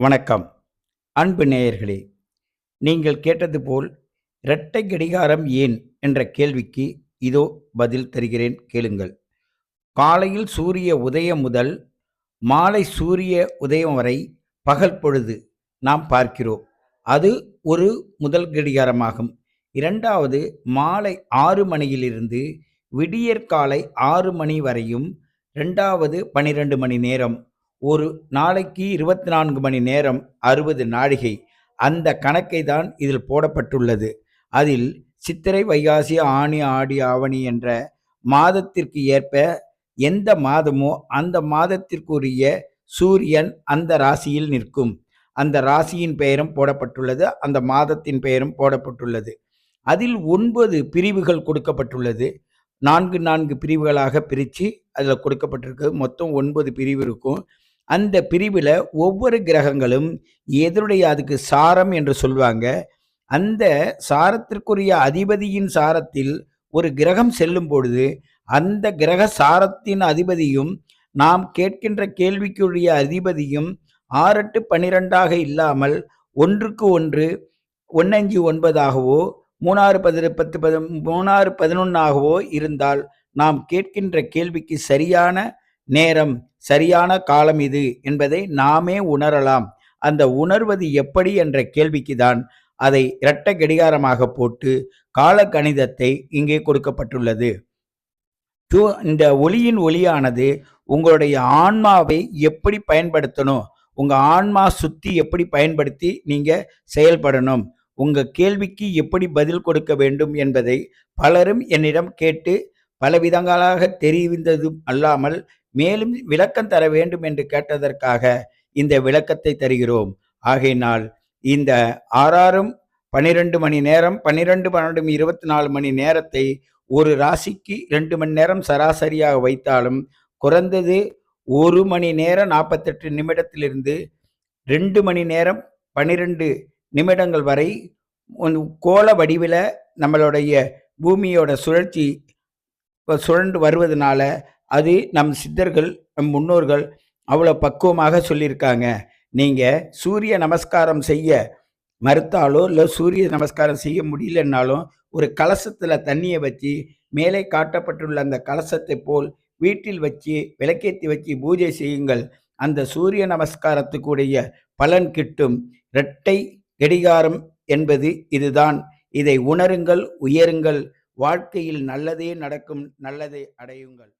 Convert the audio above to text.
வணக்கம். அன்பு நேயர்களே நீங்கள் கேட்டது போல் இரட்டை கடிகாரம் ஏன் என்ற கேள்விக்கு இதோ பதில் தருகிறேன் கேளுங்கள். காலையில் சூரிய உதயம் முதல் மாலை சூரிய உதயம் வரை பகல் பொழுது நாம் பார்க்கிறோம். அது ஒரு முதல் கடிகாரமாகும். இரண்டாவது மாலை ஆறு மணியிலிருந்து விடியற்காலை ஆறு மணி வரையும் ரெண்டாவது பனிரெண்டு மணி நேரம் ஒரு நாளைக்கு இருபத்தி நான்கு மணி நேரம் அறுபது நாழிகை. அந்த கணக்கை தான் இதில் போடப்பட்டுள்ளது. அதில் சித்திரை வைகாசி ஆணி ஆடி ஆவணி என்ற மாதத்திற்கு ஏற்ப எந்த மாதமோ அந்த மாதத்திற்குரிய சூரியன் அந்த ராசியில் நிற்கும். அந்த ராசியின் பெயரும் போடப்பட்டுள்ளது. அந்த மாதத்தின் பெயரும் போடப்பட்டுள்ளது. அதில் ஒன்பது பிரிவுகள் கொடுக்கப்பட்டுள்ளது. நான்கு நான்கு பிரிவுகளாக பிரித்து அதில் கொடுக்கப்பட்டிருக்கு. மொத்தம் ஒன்பது பிரிவு இருக்கும். அந்த பிரிவில் ஒவ்வொரு கிரகங்களும் எதனுடைய அதுக்கு சாரம் என்று சொல்லுவாங்க அந்த சாரத்திற்குரிய அதிபதியின் சாரத்தில் ஒரு கிரகம் செல்லும் பொழுது அந்த கிரக சாரத்தின் அதிபதியும் நாம் கேட்கின்ற கேள்விக்குரிய அதிபதியும் ஆறெட்டு பன்னிரெண்டாக இல்லாமல் ஒன்றுக்கு ஒன்று ஒன்னஞ்சு ஒன்பதாகவோ மூணாறு பதின பத்து பது மூணாறு பதினொன்றாகவோ இருந்தால் நாம் கேட்கின்ற கேள்விக்கு சரியான நேரம் சரியான காலம் இது என்பதை நாமே உணரலாம். அந்த உணர்வது எப்படி என்ற கேள்விக்கு தான் அதை இரட்ட கடிகாரமாக போட்டு கால கணிதத்தை இங்கே கொடுக்கப்பட்டுள்ளது. இந்த ஒளியின் ஒளியானது உங்களுடைய ஆன்மாவை எப்படி பயன்படுத்தணும்? உங்கள் ஆன்மா சுத்தி எப்படி பயன்படுத்தி நீங்கள் செயல்படணும்? உங்கள் கேள்விக்கு எப்படி பதில் கொடுக்க வேண்டும் என்பதை பலரும் என்னிடம் கேட்டு பல விதங்களாக தெரிவித்ததும் அல்லாமல் மேலும் விளக்கம் தர வேண்டும் என்று கேட்டதற்காக இந்த விளக்கத்தை தருகிறோம். ஆகையினால் இந்த ஆறாறும் பன்னிரெண்டு மணி நேரம் பன்னிரெண்டு பன்னெண்டும் இருபத்தி நாலு மணி நேரத்தை ஒரு ராசிக்கு ரெண்டு மணி நேரம் சராசரியாக வைத்தாலும் குறைந்தது ஒரு மணி நேரம் நாற்பத்தெட்டு நிமிடத்திலிருந்து ரெண்டு மணி நேரம் பன்னிரெண்டு நிமிடங்கள் வரை கோல வடிவில் நம்மளுடைய பூமியோட சுழற்சி சுழண்டு வருவதனால அது நம் சித்தர்கள் நம் முன்னோர்கள் அவ்வளோ பக்குவமாக சொல்லியிருக்காங்க. நீங்கள் சூரிய நமஸ்காரம் செய்ய மறுத்தாலோ இல்லை சூரிய நமஸ்காரம் செய்ய முடியலன்னாலும் ஒரு கலசத்தில் தண்ணியை வச்சு மேலே காட்டப்பட்டுள்ள அந்த கலசத்தை போல் வீட்டில் வச்சு விளக்கேற்றி வச்சு பூஜை செய்யுங்கள். அந்த சூரிய நமஸ்காரத்துக்குடைய பலன் கிட்டும். இரட்டை கடிகாரம் என்பது இதுதான். இதை உணருங்கள் உயருங்கள். வாழ்க்கையில் நல்லதே நடக்கும் நல்லதை அடையுங்கள்.